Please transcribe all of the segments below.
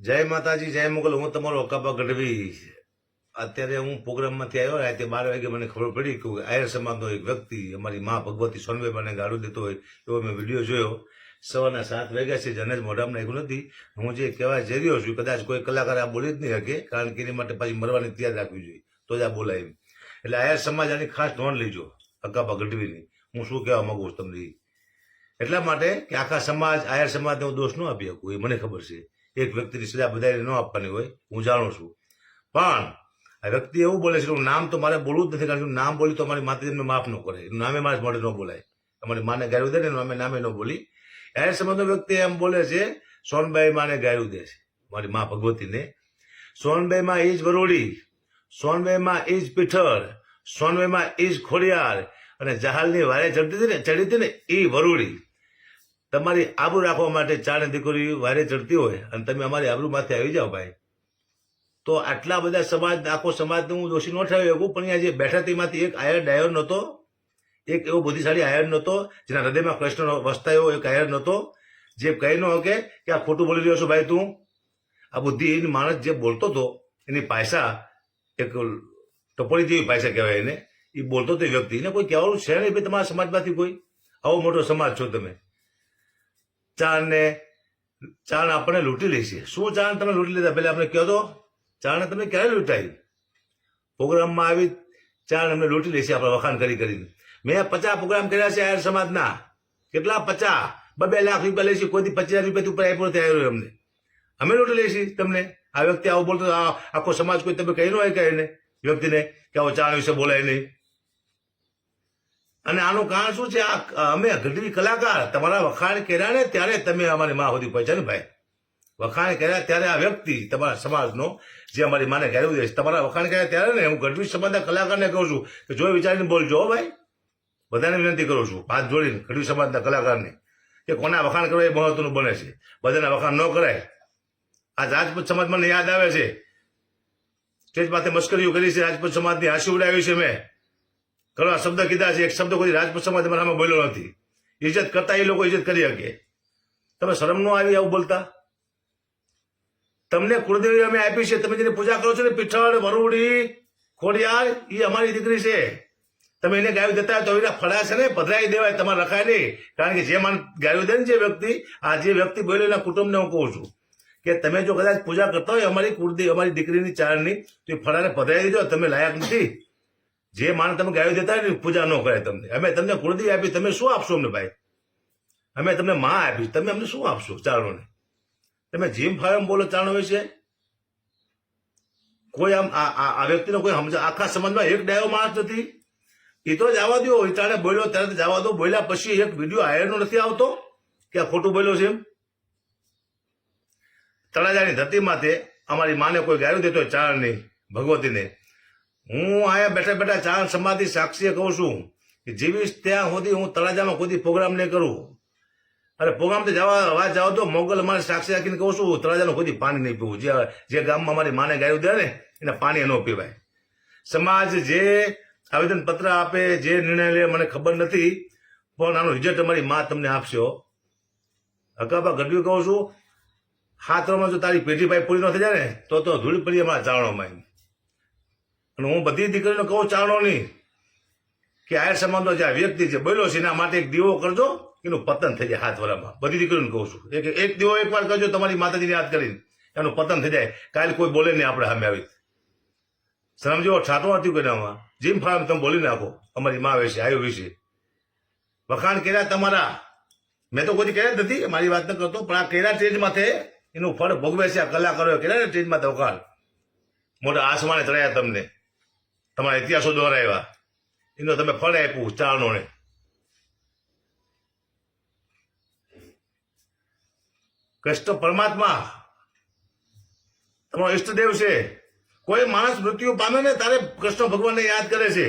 જય માતાજી, જય મુગલ. હું તમારો અકાબા ગઢવી અત્યારે હું પ્રોગ્રામમાંથી આવ્યો, રાતે બાર વાગે મને ખબર પડી કે આયર સમાજનો એક વ્યક્તિ, અમારી મા ભગવતી સોનવે મને ગાળું દેતો હોય એવો મેં વીડિયો જોયો. સવારના સાત વાગ્યા છે જને જ મોઢામાં નાખ્યું નથી. હું જે કહેવા જઈ રહ્યો છું, કદાચ કોઈ કલાકાર આ બોલી જ નહીં શકે, કારણ કે એની માટે પાછી મરવાની તૈયાર રાખવી જોઈએ. તો જ આ બોલાય એમ. એટલે આયર સમાજ આની ખાસ નોંધ લેજો અકાપા ગઢવીની. હું શું કહેવા માંગુ છું તમને. એટલા માટે કે આખા સમાજ, આયર સમાજને હું દોષ ન આપી શકું, એ મને ખબર છે. એક વ્યક્તિની સજા બધાને ન આપવાની હોય, હું જાણું છું. પણ આ વ્યક્તિ એવું બોલે છે કે નામ તો મારે બોલવું જ નથી, કારણ કે નામ બોલી તો મારી માતાજીને માફ ન કરે. એનું નામે મારે મોઢે ન બોલાય. તમારી માને ગાયું દે ને અમે નામે ન બોલી. એ સમજનો વ્યક્તિ એમ બોલે છે, સોનબાઈ માને ગાયું દે છે. મારી મા ભગવતીને. સોનબાઈમાં એ જ વરોડી સોનબાઈમાં એ જ પીઠળ સોનબાઈમાં એ જ ખોડિયાર અને જહાલની વારે ચડતી હતી ને, ચડી હતી ને એ વરુડી તમારી આબરૂ રાખવા માટે ચાર દીકરી વારે ચડતી હોય અને તમે અમારી આબરૂમાંથી આવી જાઓ ભાઈ. તો આટલા બધા સમાજ, આખો સમાજને હું દોષી ન ઠરાવી શકું, પણ અહીંયા જે બેઠા તેમાંથી એક આયર ડાયર નહોતો, એક એવો બુદ્ધિશાળી આયર નહોતો, જેના હૃદયમાં કૃષ્ણ વસતા એવો એક આયર નહોતો, જે કહી ન શકે કે આ ખોટું બોલી રહ્યો છો ભાઈ તું. આ બુદ્ધિહીન માણસ જે બોલતો હતો, એની પાયસા, એક ટપોળી જેવી પાયસા કહેવાય એને, એ બોલતો તો એ વ્યક્તિ. એને કોઈ કહેવાનું છે નહીં ભાઈ તમારા સમાજમાંથી કોઈ? આવો મોટો સમાજ છો તમે. ચાણને ચાણ આપણને લૂંટી લેશે શું ચાણ તમે લૂંટી લીધા? પેલા આપણે કહો તો ચાણને તમે ક્યારે લૂંટાઈ પ્રોગ્રામમાં આવી ચાણ અમને લૂંટી લેશે આપણે વખાણ કરી કરીને. મેં પચાસ પ્રોગ્રામ કર્યા છે આયર સમાજના. કેટલા? પચાસ. બે લાખ રૂપિયા લેશે કોઈથી પચાસ રૂપિયાથી ઉપર આપ્યો આવ્યો અમને અમે લૂંટી લઈશી તમને. આ વ્યક્તિ આવું બોલતો આખો સમાજ કોઈ તમે કહી ન હોય કહીને વ્યક્તિને કે આવો ચાણ વિશે બોલાય નહીં. અને આનું કારણ શું છે? આ અમે ગઢવી કલાકાર, તમારા વખાણ કર્યા ને ત્યારે તમે અમારી માં સુધી પહોંચ્યા ને ભાઈ. વખાણ કર્યા ત્યારે આ વ્યક્તિ તમારા સમાજનો, જે અમારી માને ઘેરવું છે તમારા વખાણ કર્યા ત્યારે ને હું ગઢવી સમાજના કલાકારને કહું છું કે જો વિચારીને બોલજો ભાઈ. બધાને વિનંતી કરું છું, હાથ જોડીને ગઢવી સમાજના કલાકારને, કે કોના વખાણ કરવા એ મહત્વનું બને છે. બધાના વખાણ ન કરાય. આ રાજપૂત સમાજ મને યાદ આવે છે. સ્ટેજ માથે મશ્કરીઓ કરી છે, રાજપૂત સમાજની હાંસી ઉડાવી છે મેં. ઘણા શબ્દ કીધા છે, એક શબ્દ કોઈ રાજપૂત સમાજ તમારા બોલ્યો નથી. ઇજ્જત કરતા એ લોકો ઇજ્જત કરી શકે. તમે શરમ નો આવી આવું બોલતા? તમને કુળદેવી અમે આપી છે, તમે જેની પૂજા કરો છો ને, પીઠળ, વરુડી, ખોડિયાર એ અમારી દીકરી છે. તમે એને ગાયું દેતા તો એના ફળા છે ને પધરાવી દેવાય, તમારે રખાય નહીં. કારણ કે જે માન ગાયું દે ને જે વ્યક્તિ, આ જે વ્યક્તિ બોલ્યો એના કુટુંબને હું કહું છું કે તમે જો કદાચ પૂજા કરતા હોય અમારી કુળદેવી, અમારી દીકરીની ચારની તો એ ફળાને પધરાવી દેજો, તમે લાયક નથી. જે માન તમે ગાયો દેતા ને પૂજા ન કરે તમને. અમે તમને કુળદેવી આપી, તમે શું આપશો અમને ભાઈ? અમે તમને માં આપી, તમે અમને શું આપશો ચારણોને? તમે જીમ ફાર્મ બોલો ચારણો વિશે? કોઈ આમ આ વ્યક્તિનો કોઈ સમજ આખા સમાજમાં એક ડાયો માણસ નથી. એ તો જવા દો તારે બોલ્યો, ત્યારે જવા દો બોલ્યા પછી એક વીડિયો આયરનો નથી આવતો? કે આ ખોટું બોલ્યો છે એમ? તળાજાની ધરતી માથે અમારી માને કોઈ ગાયું દેતો હોય નહીં ભગવતીને હું અહીંયા બેઠા બેઠા ચાર સમાધિ સાક્ષીએ કહું છું કે જીવીશ ત્યાં સુધી હું તળાજામાં કોઈ પ્રોગ્રામ નહીં કરું. અરે પ્રોગ્રામ તો જવા અવાજ જાઓ તો મોગલ અમારે સાક્ષી રાખીને કહું છું, તળાજાનું કોઈ પાણી નહીં પીવું. જે જે ગામમાં અમારી માને ગાયું દે ને, એને પાણી ન પીવાય. સમાજ જે આવેદન પત્ર આપે, જે નિર્ણય લે, મને ખબર નથી, પણ આનો રિઝલ્ટ અમારી મા તમને આપશો. હકાબા ગઢવી કહું છું, હાથરોમાં જો તારી પેઢી ભાઈ પૂરી ન થઈ જાય ને, તો તો ધૂળ પડી અમારા ચારણોમાં. અને હું બધી દીકરીને કહું, ચાણો નહીં, કે આયર સમાજનો જે આ વ્યક્તિ છે, બોલ્યો છે, એના માટે એક દીવો કરજો, એનું પતન થઈ જાય હાથ વરામાં બધી દીકરીઓને કહું છું. એક એક દીવો એકવાર કરજો, તમારી માતાજીને યાદ કરીને. એનું પતન થઈ જાય. કાલે કોઈ બોલે નહીં આપણે સામે આવી. શરમ જેવો છાંટો કે કોઈનામાં જીમ ફાર્મ તમે બોલી નાખો. અમારી મા વિશે આયુ વિશે. વખાણ કર્યા તમારા. મેં તો કોઈ કર્યા નથી, મારી વાત ન કરતો, પણ આ કર્યા સ્ટેજ માથે એનું ફળ ભોગવે છે, આ કલાકારોએ કર્યા ને સ્ટેજ માથે વખાણ. મોટા આસમાને ચડાયા તમને. તમારા ઇતિહાસો દ્વારા આવ્યા. એનો તમે ફળ આપ્યું ચારણોને. કૃષ્ણ પરમાત્મા, તમારો ઈષ્ટદેવ છે. કોઈ માણસ મૃત્યુ પામે ને ત્યારે કૃષ્ણ ભગવાનને યાદ કરે છે.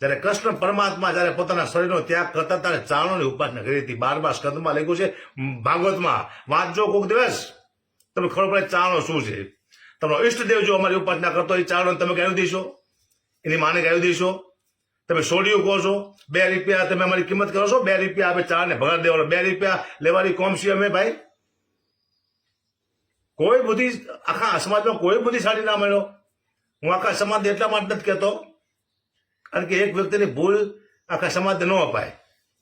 જ્યારે કૃષ્ણ પરમાત્મા જ્યારે પોતાના શરીરનો ત્યાગ કરતા ત્યારે ચારણોની ઉપાસના કરી હતી. બારમા સ્કંદમાં લખ્યું છે ભાગવતમાં, વાંચજો કોક દિવસ. તમને ખબર પડે ચારણો શું છે. તમારો ઈષ્ટદેવ જો અમારી ઉપાસના કરતો એ ચારણો તમે ગાયું દઈશો એની માને ગાયું દઈશો તમે સોડિયું કહો છો, બે રૂપિયા તમે અમારી કિંમત કરો છો, બે રૂપિયા આપણે ચારને ભગાડ દેવાનો. બે રૂપિયા લેવાની કોમ છીએ અમે ભાઈ. કોઈ બુદ્ધિ, આખા સમાજમાં કોઈ બુદ્ધિશાળી ના મળ્યો. હું આખા સમાજને એટલા માટે નથી કહેતો, કારણ કે એક વ્યક્તિની ભૂલ આખા સમાજને ન અપાય.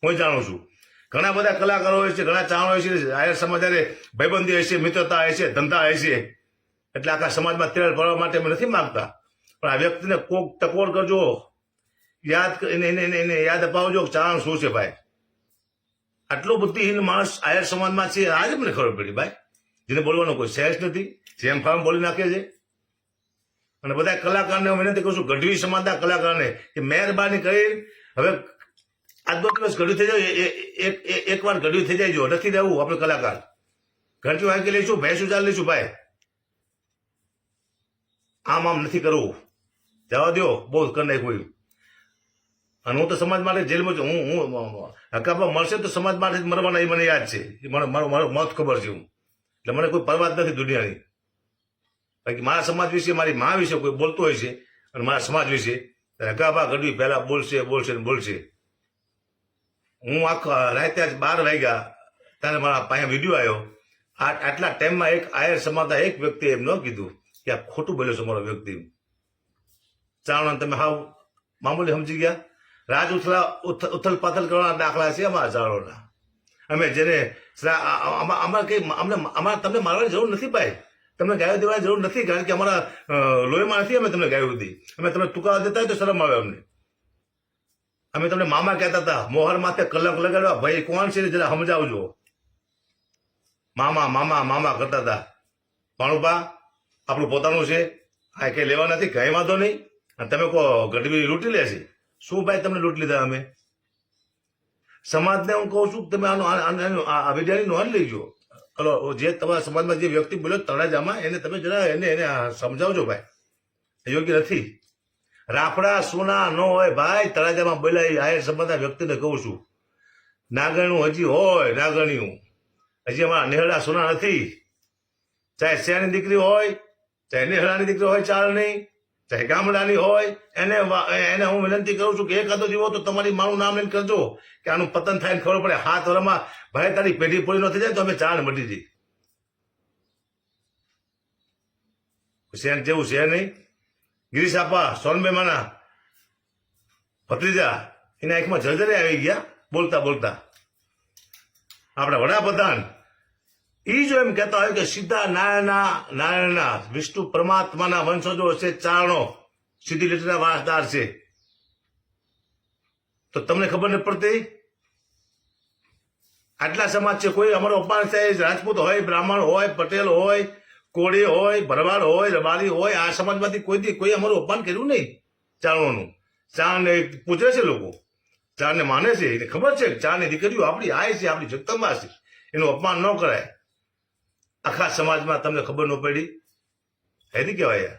હું જાણું છું. ઘણા બધા કલાકારો હોય છે, ઘણા ચાહણ હોય છે આયર સમાજ ભાઈબંધી હોય છે, મિત્રતા હોય છે, ધંધા હોય છે. એટલે આખા સમાજમાં તેલ ભરવા માટે અમે નથી માંગતા. પણ આ વ્યક્તિને કોક ટકોર કરજો. યાદ એને એને- એને યાદ અપાવજો ચારણ શું છે ભાઈ. આટલો બુદ્ધિહીન માણસ આયર સમાજમાં છે આજે મને ખબર પડી ભાઈ. જેને બોલવાનો કોઈ સેન્સ નથી જેમ ફામ બોલી નાખે છે. અને બધા કલાકારને હું વિનંતી કરું છું, ગઢવી સમાજના કલાકારને, કે મહેરબાની કરી હવે આજનો દિવસ ગઢવી થઈ જાય એક વાર ગઢવી થઈ જાય જો, નથી રહેવું આપણે કલાકાર. ઘરથી વાંકી લઈશું, ભેંસું ચાલ લઈશું ભાઈ. આમ આમ નથી કરવું. જવા દો બહુ કરી નાખ્યું અને હું તો સમાજ માટે જેલમાં છું. હું હું હકાબા મળશે તો સમાજ માટે જ મરવાના એ મને યાદ છે. એ મને, મારો મારો મત ખબર છે હું એટલે મને કોઈ પરવા નથી દુનિયાની. બાકી મારા સમાજ વિશે, મારી મા વિશે કોઈ બોલતો હોય છે અને મારા સમાજ વિશે હકાબા ગઢવી પહેલાં બોલશે બોલશે ને બોલશે. હું આખા રાતે જ બાર વાગ્યા, ત્યારે મારા પાસે વીડિયો આવ્યો. આટલા ટાઈમમાં એક આયર સમાજના એક વ્યક્તિએ એમ ન કીધું કે આ ખોટું બોલ્યો છે મારો વ્યક્તિ ચારણ તમે હાવ મામૂલી સમજી ગયા? રાજ ઉથલા ઉથ- ઉથલ પાથલ કરવાના દાખલા છે અમારા ચાવણોના અમે જેને અમારે કઈ અમને અમારે તમને મારવાની જરૂર નથી ભાઈ. તમને ગાયો દેવાની જરૂર નથી કારણ કે અમારા લોહીમાં નથી અમે તમને ગાયો દી. અમે તમને ટૂંકા દેતા તો શરમ આવે અમને. અમે તમને મામા કહેતા હતા, મોહર માથે કલંક લગાડવા, ભાઈ કોણ છે જરા સમજાવજો. મામા મામા મામા કરતા હતા. ભાણુભા આપણું પોતાનું છે. આ કઈ લેવા નથી, કઈ વાંધો નહીં. તમે કહો ગઢવી લૂંટી લે શું ભાઈ તમને લૂંટ લીધા અમે? સમાજને હું કહું છું તમે આનો અભિધાની નોંધ લેજો. હલો, જે તમારા સમાજમાં જે વ્યક્તિ બોલ્યો તળાજામાં, એને તમે જરા એને એને સમજાવજો ભાઈ. યોગ્ય નથી. રાફડા સોના ન હોય ભાઈ, તળાજામાં બોલાય આયર સમાજના વ્યક્તિને કહું છું. નાગણું હજી હોય નાગણિયું હજી અમારા નેહડા સોના નથી. ચાહે શહેરની દીકરી હોય, ચાહે નેહડાની દીકરી હોય, ચાલની. ચાહે ગામડાની હોય, એને એને હું વિનંતી કરું છું કે એક એકાદો જીવો તો તમારી મારું નામ લઈને કરજો, કે આનું પતન થાય ને ખબર પડે. હાથ વરમાં ભાઈ તારી પેઢી પૂરી ન થઈ જાય તો અમે ચાણ મટી જઈ શેન જેવું છે નહીં. ગિરીશ આપા સોનબેમાના ભત્રીજા, એના આંખમાં જળજરે આવી ગયા, બોલતા બોલતા. આપણા વડાપ્રધાન ઈ જો એમ કહેતા હોય કે સીધા નારાયણના નારાયણના વિષ્ણુ પરમાત્માના વંશજો છે, ચારણો. સીધી લીટીના વાસદાર છે. તો તમને ખબર નથી પડતી? આટલા સમાજ છે, કોઈ અમારો અપમાન થાય રાજપૂત હોય, બ્રાહ્મણ હોય, પટેલ હોય, કોળી હોય, ભરવાડ હોય, રબારી હોય, આ સમાજમાંથી કોઈ દી કોઈ અમારું અપમાન કર્યું નહીં ચારણોનું. ચારણને પૂછે છે લોકો. ચારને માને છે, એને ખબર છે ચારની દીકરીઓ આપણી આય છે, આપણી જગતમાં છે. એનું અપમાન ન કરાય. આખા સમાજમાં તમને ખબર ન પડી? હે હેરી કહેવાય યાર.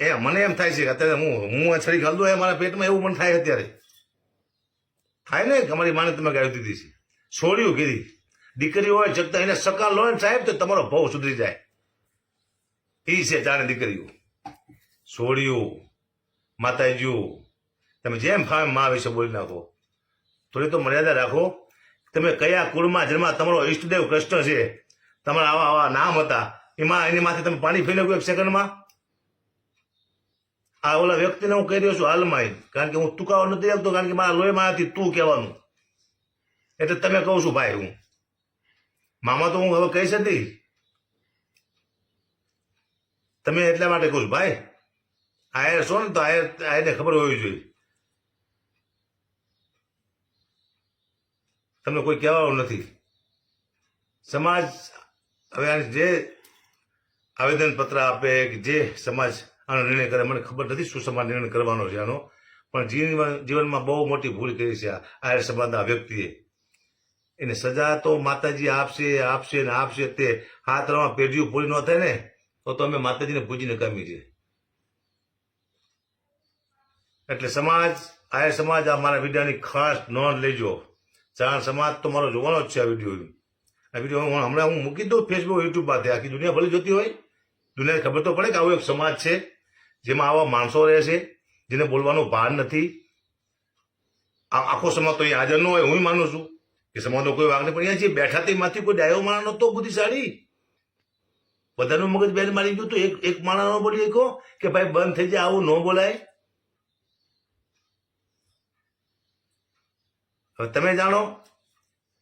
એ, મને એમ થાય છે કે અત્યારે હું હું છડી ઘાલ દઉં, એ મારા પેટમાં એવું પણ થાય અત્યારે. થાય ને અમારી માને તમે ગાળી દીધી છે? છોડ્યું કીધી. દીકરી હોય જગતા એને સકાર લો ને સાહેબ, તો તમારો ભાવ સુધરી જાય. એ છે ચારે દીકરીઓ. છોડ્યું, માતાજીઓ તમે જેમ ફાવે મા વિશે બોલી નાખો. થોડી તો મર્યાદા રાખો. તમે કયા કુળમાં જન્મા? તમારો ઈષ્ટદેવ કૃષ્ણ છે. તમારા આવા આવા નામ હતા. એમાં એની માથે તમે પાણી ફેરી નાખ્યું એક સેકન્ડમાં? આ ઓલા વ્યક્તિને હું કહી રહ્યો છું હાલમાં કારણ કે હું તુકાવા નથી આપતો કારણ કે મારા લોહીમાંથી તું કહેવાનું. એટલે તમે કહું છું ભાઈ હું. મામા તો હું હવે કહી જ તમે એટલા માટે કહું છું, ભાઈ. આયર છો ને તો આયર આયરને ખબર હોવી જોઈએ. તમને કોઈ કહેવાનું નથી. સમાજ હવે જે આવેદનપત્ર આપે, કે જે સમાજ આનો નિર્ણય કરે, મને ખબર નથી શું સમાજ નિર્ણય કરવાનો છે આનો, પણ જીવન જીવનમાં બહુ મોટી ભૂલ કરી છે આ આયર સમાજના વ્યક્તિએ. એને સજા તો માતાજી આપશે આપશે ને આપશે તે હાથ રવા પેઢીઓ પૂરી ન થાય ને, તો અમે માતાજીને પૂજીને કમી છે. એટલે સમાજ આયર સમાજ આ મારા વિદ્યાની ખાસ નોંધ લેજો. ચાર સમાજ તો મારો જોવાનો જ છે આ વીડિયો આ વીડિયો હમણાં હું મૂકી દઉં ફેસબુક યુટ્યુબ પાસે. આખી દુનિયા ભલે જોતી હોય. દુનિયાને ખબર તો પડે કે આવો એક સમાજ છે જેમાં આવા માણસો રહે છે, જેને બોલવાનો ભાન નથી. આખો સમાજ તો અહીંયા હાજર ન હોય, હું માનું છું કે સમાજનો કોઈ વાગ નહીં. પણ અહીંયા જે બેઠા તેમાંથી કોઈ ડાયો માણસ નતો બુદ્ધિશાળી. બધાનું મગજ બેન મારી ગયું તો એક એક માણસ બોલી શકો કે ભાઈ બંધ થઈ જાય આવું ન બોલાય. હવે તમે જાણો,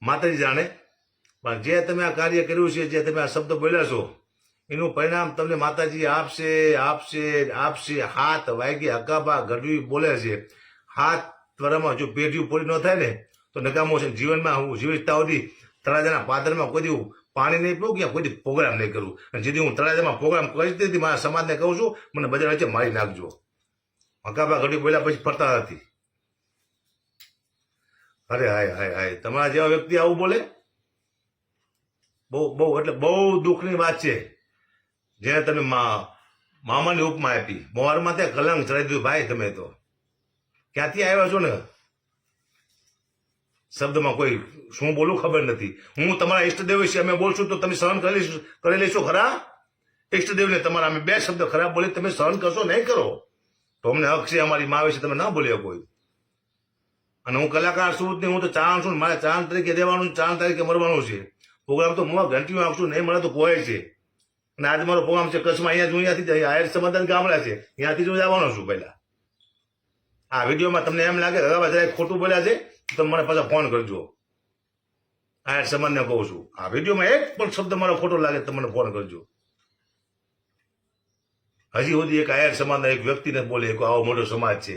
માતાજી જાણે. પણ જે તમે આ કાર્ય કર્યું છે, જે તમે આ શબ્દ બોલ્યા છો, એનું પરિણામ તમને માતાજી આપશે આપશે આપશે. હાથ વાગી હકાબા ગઢવી બોલે છે. હાથ ત્વરામાં જો પેઢીઓ પૂરી ન થાય ને, તો નકામો છે જીવનમાં હું જીવિતતા સુધી તળાજાના પાદરમાં કોઈ દી પાણી નહીં પીવું કે કોઈ પ્રોગ્રામ નહીં કરું. અને જેથી હું તળાજામાં પ્રોગ્રામ કરી દીધી મારા સમાજને કહું છું, મને બજાર વચ્ચે મારી નાખજો. હકાબા ગઢવી બોલ્યા પછી ફરતા નથી. અરે હાય હાય હાય. તમારા જેવા વ્યક્તિ આવું બોલે? બહુ બહુ, એટલે બહુ દુઃખની વાત છે. જેને તમે મામાની ઉપમા આપી. મોહરમાં ત્યાં કલંક ચડાવી દીધું. ભાઈ, તમે તો ક્યાંથી આવ્યા છો ને? શબ્દમાં કોઈ શું બોલું ખબર નથી. હું તમારા ઈષ્ટદેવ વિશે અમે બોલશું તો તમે સહન કરી કરી લેશો ખરા? ઈષ્ટદેવને તમારા અમે બે શબ્દ ખરાબ બોલી તમે સહન કરશો નહીં કરો. તો અમને હક છે અમારી મા વિશે તમે ના બોલ્યો કોઈ. અને હું કલાકાર છું જ નહીં, હું તો ચાંદ છું મારે ચાંદ તરીકે દેવાનું ચાંદ તરીકે મરવાનું છે. પ્રોગ્રામ તો હું ઘંટીઓ આપશું, નહીં મળે તો કોઈ છે. અને આજે મારો પ્રોગ્રામ છે, કચ્છમાં અહીંયા જ હું અહીંયાથી આયર સમાધાન ગામડા છે, ત્યાંથી જ હું જવાનો છું પહેલાં. આ વિડીયોમાં તમને એમ લાગે હવે જરાય ખોટું બોલ્યા છે તો મને પાછા ફોન કરજો. આયર સમાજને કહું છું. આ વિડીયોમાં એક પણ શબ્દ મારો ખોટો લાગે તો મને ફોન કરજો. હજી સુધી એક આયર સમાજના એક વ્યક્તિને બોલે, એક આવો મોટો સમાજ છે,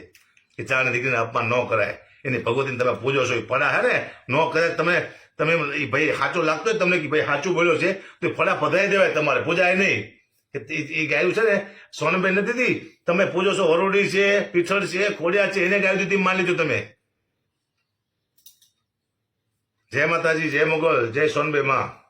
કે ચાને દીકરીને અપમાન ન કરાય. એની ભગવતીને તમે પૂજો છો એ ફળા, હે ને? ન કરે તમે તમે એ ભાઈ સાચો લાગતો હોય તમને કે ભાઈ સાચું બોલ્યો છે, તો ફળા પધરાઈ દેવાય તમારે, પૂજાય નહીં. એ ગાયું છે ને સોનબેન નથી દીધી તમે પૂજો છો, વરોડી છે પીછળ છે, ખોડિયા છે, એને ગાયું દીધી માની લીધું તમે. જય માતાજી, જય મોગલ, જય સોનબે માં.